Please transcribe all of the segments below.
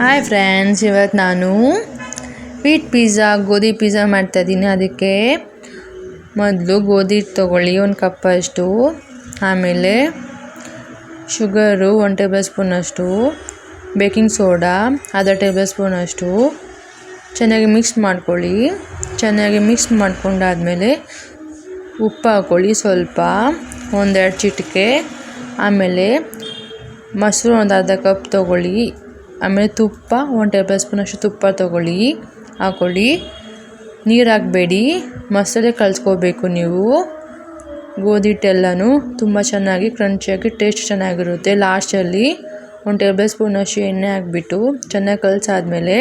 Hi friends ಇವತ್ತು ನಾನು wheat pizza ಗೋಧಿ ಪಿಜ್ಜಾ ಮಾಡ್ತಾಯಿದ್ದೀನಿ ಅದಕ್ಕೆ ಮೊದಲು ಗೋಧಿ ತೊಗೊಳ್ಳಿ, ಒಂದು ಕಪ್ಪಷ್ಟು ಆಮೇಲೆ ಶುಗರು ಒನ್ ಟೇಬಲ್ ಸ್ಪೂನಷ್ಟು ಬೇಕಿಂಗ್ ಸೋಡಾ ಅರ್ಧ ಟೇಬಲ್ ಸ್ಪೂನಷ್ಟು ಚೆನ್ನಾಗಿ ಮಿಕ್ಸ್ ಮಾಡ್ಕೊಳ್ಳಿ. ಚೆನ್ನಾಗಿ ಮಿಕ್ಸ್ ಮಾಡ್ಕೊಂಡಾದಮೇಲೆ ಉಪ್ಪು ಹಾಕ್ಕೊಳ್ಳಿ ಸ್ವಲ್ಪ. ಒಂದೆರಡು ಚಿಟಿಕೆ. ಆಮೇಲೆ ಮೊಸರು ಒಂದು ಅರ್ಧ ಕಪ್ ತೊಗೊಳ್ಳಿ. ಆಮೇಲೆ ತುಪ್ಪ, ಒಂದು ಟೇಬಲ್ ಸ್ಪೂನಷ್ಟು ತುಪ್ಪ ತೊಗೊಳ್ಳಿ ಹಾಕ್ಕೊಳ್ಳಿ ನೀರು ಹಾಕಬೇಡಿ, ಮಸಾಲೆ ಕಲಿಸ್ಕೋಬೇಕು ನೀವು. ಗೋಧಿ ಹಿಟ್ಟೆಲ್ಲನೂ ತುಂಬ ಚೆನ್ನಾಗಿ ಕ್ರಂಚಿಯಾಗಿ ಟೇಸ್ಟ್ ಚೆನ್ನಾಗಿರುತ್ತೆ ಲಾಸ್ಟಲ್ಲಿ ಒಂದು ಟೇಬಲ್ ಸ್ಪೂನಷ್ಟು ಎಣ್ಣೆ ಹಾಕ್ಬಿಟ್ಟು ಚೆನ್ನಾಗಿ ಕಲಸಾದ್ಮೇಲೆ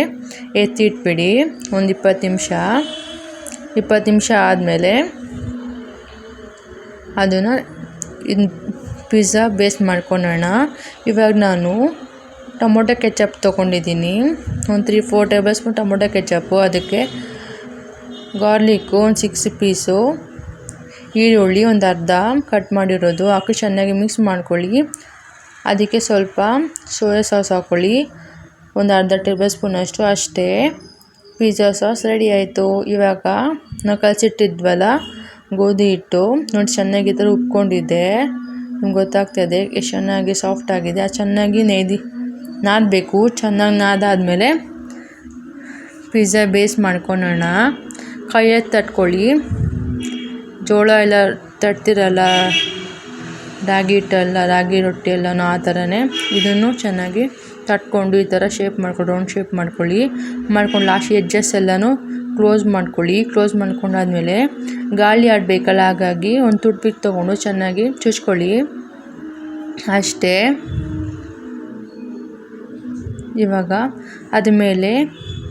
ಎತ್ತಿಟ್ಬಿಡಿ ಒಂದು ಇಪ್ಪತ್ತು ನಿಮಿಷ. ಇಪ್ಪತ್ತು ನಿಮಿಷ ಆದಮೇಲೆ ಅದನ್ನು ಪಿಜ್ಜಾ ಬೇಸ್ ಮಾಡ್ಕೊಳೋಣ. ಇವಾಗ ನಾನು ಟೊಮೊಟೊ ಕೆಚಪ್ ತೊಗೊಂಡಿದ್ದೀನಿ. ಒಂದು three four tablespoon tomato ketchup, ಅದಕ್ಕೆ ಗಾರ್ಲಿಕ್ಕು ಒಂದು ಸಿಕ್ಸ್ ಪೀಸು ಈರುಳ್ಳಿ ಒಂದು ಅರ್ಧ ಕಟ್ ಮಾಡಿರೋದು, ಹಾಕಿ ಚೆನ್ನಾಗಿ ಮಿಕ್ಸ್ ಮಾಡ್ಕೊಳ್ಳಿ. ಅದಕ್ಕೆ ಸ್ವಲ್ಪ ಸೋಯಾ ಸಾಸ್ ಹಾಕ್ಕೊಳ್ಳಿ ಒಂದು ಅರ್ಧ ಟೇಬಲ್ ಸ್ಪೂನಷ್ಟು ಅಷ್ಟೇ ಪಿಜ್ಜಾ ಸಾಸ್ ರೆಡಿ ಆಯಿತು. ಇವಾಗ ನಾವು ಕಲಸಿಟ್ಟಿದ್ವಲ್ಲ, ಗೋಧಿ ಹಿಟ್ಟು, ನೋಡಿ ಚೆನ್ನಾಗಿ ಥರ ಉಪ್ಕೊಂಡಿದ್ದೆ ನಿಮ್ಗೆ ಗೊತ್ತಾಗ್ತದೆ ಎಷ್ಟು ಚೆನ್ನಾಗಿ ಸಾಫ್ಟ್ ಆಗಿದೆ. ಅದು ಚೆನ್ನಾಗಿ ನೇಯ್ದು ನಾದಬೇಕು, ಚೆನ್ನಾಗಿ ನಾದಾದಮೇಲೆ ಪಿಜ್ಜಾ ಬೇಸ್ ಮಾಡ್ಕೊಳೋಣ. ಕೈಯಲ್ಲಿ ತಟ್ಕೊಳ್ಳಿ. ಜೋಳ ಎಲ್ಲ ತಟ್ತಿರಲ್ಲ, ರಾಗಿ ಹಿಟ್ಟೆಲ್ಲ, ರಾಗಿ ರೊಟ್ಟಿ ಎಲ್ಲನೂ ಆ ಥರನೇ ಇದನ್ನು ಚೆನ್ನಾಗಿ ತಟ್ಕೊಂಡು ಈ ಥರ ಶೇಪ್ ಮಾಡ್ಕೊಂಡು ರೌಂಡ್ ಶೇಪ್ ಮಾಡ್ಕೊಳ್ಳಿ. ಮಾಡ್ಕೊಂಡು ಲಾಸ್ಟ್ ಎಡ್ಜಸ್ ಎಲ್ಲನೂ ಕ್ಲೋಸ್ ಮಾಡ್ಕೊಳ್ಳಿ. ಕ್ಲೋಸ್ ಮಾಡ್ಕೊಂಡಾದ್ಮೇಲೆ ಗಾಳಿ ಆಡಬೇಕಲ್ಲ, ಹಾಗಾಗಿ ಒಂದು ತುಟ್ಪಿಕ್ ತೊಗೊಂಡು ಚೆನ್ನಾಗಿ ಚುಚ್ಕೊಳ್ಳಿ. ಅಷ್ಟೇ. ಇವಾಗ ಅದ ಮೇಲೆ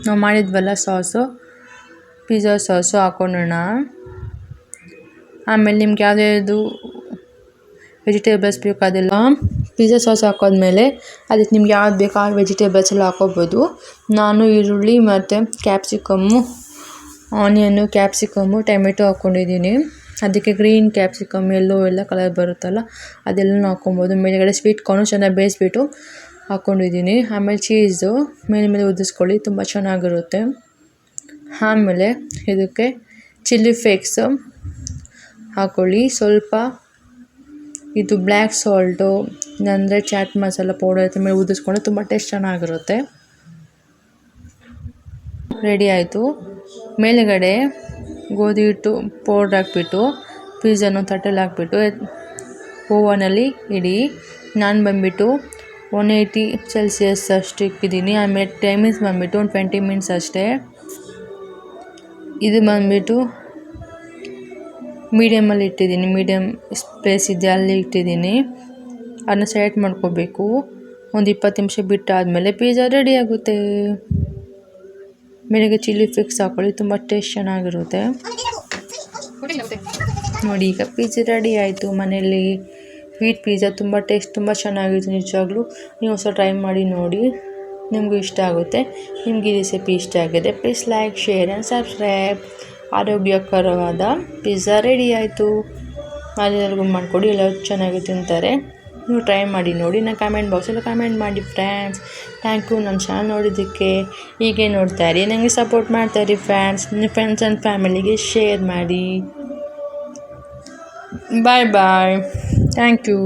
ನಾವು ಮಾಡಿದ್ವಲ್ಲ ಸಾಸು, ಪಿಜ್ಜಾ ಸಾಸು ಹಾಕೊಳ್ಳೋಣ ಆಮೇಲೆ ನಿಮ್ಗೆ ಯಾವುದ್ಯಾವುದು ವೆಜಿಟೇಬಲ್ಸ್ ಬೇಕು ಅದೆಲ್ಲ ಪಿಜ್ಜಾ ಸಾಸ್ ಹಾಕೋದ್ಮೇಲೆ ಅದಕ್ಕೆ ನಿಮ್ಗೆ ಯಾವ್ದು ಬೇಕೋ ಆ ವೆಜಿಟೇಬಲ್ಸ್ ಎಲ್ಲ ಹಾಕೋಬೋದು. ನಾನು ಈರುಳ್ಳಿ ಮತ್ತು ಕ್ಯಾಪ್ಸಿಕಮ್ಮು ಆನಿಯನ್ನು ಕ್ಯಾಪ್ಸಿಕಮ್ಮು ಟೊಮೆಟೊ ಹಾಕ್ಕೊಂಡಿದ್ದೀನಿ ಅದಕ್ಕೆ ಗ್ರೀನ್ ಕ್ಯಾಪ್ಸಿಕಮ್ ಎಲ್ಲೋ ಎಲ್ಲ ಕಲರ್ ಬರುತ್ತಲ್ಲ ಅದೆಲ್ಲನೂ ಹಾಕ್ಕೊಬೋದು ಮೇಲುಗಡೆ ಸ್ವೀಟ್ ಕಾರ್ನು ಚೆನ್ನಾಗಿ ಬೇಯಿಸ್ಬಿಟ್ಟು ಹಾಕ್ಕೊಂಡಿದ್ದೀನಿ ಆಮೇಲೆ ಚೀಸು ಮೇಲೆ ಮೇಲೆ ಉದಿಸ್ಕೊಳ್ಳಿ ತುಂಬ ಚೆನ್ನಾಗಿರುತ್ತೆ. ಆಮೇಲೆ ಇದಕ್ಕೆ ಚಿಲ್ಲಿ ಫ್ಲೇಕ್ಸು ಹಾಕ್ಕೊಳ್ಳಿ ಸ್ವಲ್ಪ ಇದು ಬ್ಲ್ಯಾಕ್ ಸಾಲ್ಟು ಅಂದರೆ ಚಾಟ್ ಮಸಾಲ ಪೌಡರ್ ಇದ್ರ ಮೇಲೆ ಉದಿಸ್ಕೊಂಡು ತುಂಬ ಟೇಸ್ಟ್ ಚೆನ್ನಾಗಿರುತ್ತೆ. ರೆಡಿ ಆಯಿತು. ಮೇಲುಗಡೆ ಗೋಧಿ ಹಿಟ್ಟು ಪೌಡ್ರ್ ಹಾಕ್ಬಿಟ್ಟು ಪೀಝನ್ನು ತಟ್ಟೆಲಿ ಹಾಕ್ಬಿಟ್ಟು ಓವನಲ್ಲಿ ಇಡಿ. ನಾನು ಬಂದುಬಿಟ್ಟು ಒನ್ ಏಯ್ಟಿ ಸೆಲ್ಸಿಯಸ್ ಅಷ್ಟು ಇಕ್ಕಿದ್ದೀನಿ. ಆಮೇಲೆ ಟೈಮಿಂಗ್ಸ್ ಬಂದುಬಿಟ್ಟು ಒಂದು ಟ್ವೆಂಟಿ ಮಿನಿಟ್ಸ್ ಅಷ್ಟೇ. ಇದು ಬಂದುಬಿಟ್ಟು ಮೀಡಿಯಮಲ್ಲಿ ಇಟ್ಟಿದ್ದೀನಿ. ಮೀಡಿಯಮ್ ಸ್ಪೇಸ್ ಇದೆ, ಅಲ್ಲಿ ಇಟ್ಟಿದ್ದೀನಿ. ಅದನ್ನ ಸೆಲೆಕ್ಟ್ ಮಾಡ್ಕೋಬೇಕು. ಒಂದು ಇಪ್ಪತ್ತು ನಿಮಿಷ ಬಿಟ್ಟಾದಮೇಲೆ ಪಿಜ್ಜಾ ರೆಡಿ ಆಗುತ್ತೆ. ಮೇಲೆಗೆ ಚಿಲ್ಲಿ ಫಿಕ್ಸ್ ಹಾಕೊಳ್ಳಿ, ತುಂಬ ಟೇಸ್ಟ್ ಚೆನ್ನಾಗಿರುತ್ತೆ. ನೋಡಿ, ಈಗ ಪಿಜ್ಜಾ ರೆಡಿ ಆಯಿತು ಮನೆಯಲ್ಲಿ. ವೀಟ್ ಪಿಜ್ಜಾ ತುಂಬ ಟೇಸ್ಟ್ ತುಂಬ ಚೆನ್ನಾಗಿರುತ್ತೆ ನಿಜವಾಗ್ಲೂ. ನೀವು ಸಹ ಟ್ರೈ ಮಾಡಿ ನೋಡಿ. ನಿಮಗೂ ಇಷ್ಟ ಆಗುತ್ತೆ. ನಿಮ್ಗೆ ಈ ರೆಸಿಪಿ ಇಷ್ಟ ಆಗಿದೆ please like share and subscribe ಆರೋಗ್ಯಕರವಾದ ಪಿಜ್ಜಾ ರೆಡಿ ಆಯಿತು. ಎಲ್ಲರಿಗೂ ಮಾಡಿಕೊಡಿ, ಎಲ್ಲರೂ ಚೆನ್ನಾಗಿ ತಿಂತಾರೆ. ನೀವು ಟ್ರೈ ಮಾಡಿ ನೋಡಿ ನಾನು ಕಮೆಂಟ್ ಬಾಕ್ಸಲ್ಲಿ ಕಮೆಂಟ್ ಮಾಡಿ ಫ್ರೆಂಡ್ಸ್ ಥ್ಯಾಂಕ್ ಯು ನನ್ನ ಚಾನಲ್ ನೋಡಿದ್ದಕ್ಕೆ ಹೀಗೆ ನೋಡ್ತಾ ಇರಿ. ನನಗೆ ಸಪೋರ್ಟ್ ಮಾಡ್ತಾಯಿರಿ ಫ್ರೆಂಡ್ಸ್ ನಿಮ್ಮ ಫ್ರೆಂಡ್ಸ್ ಆ್ಯಂಡ್ ಫ್ಯಾಮಿಲಿಗೆ ಶೇರ್ ಮಾಡಿ. Bye bye thank you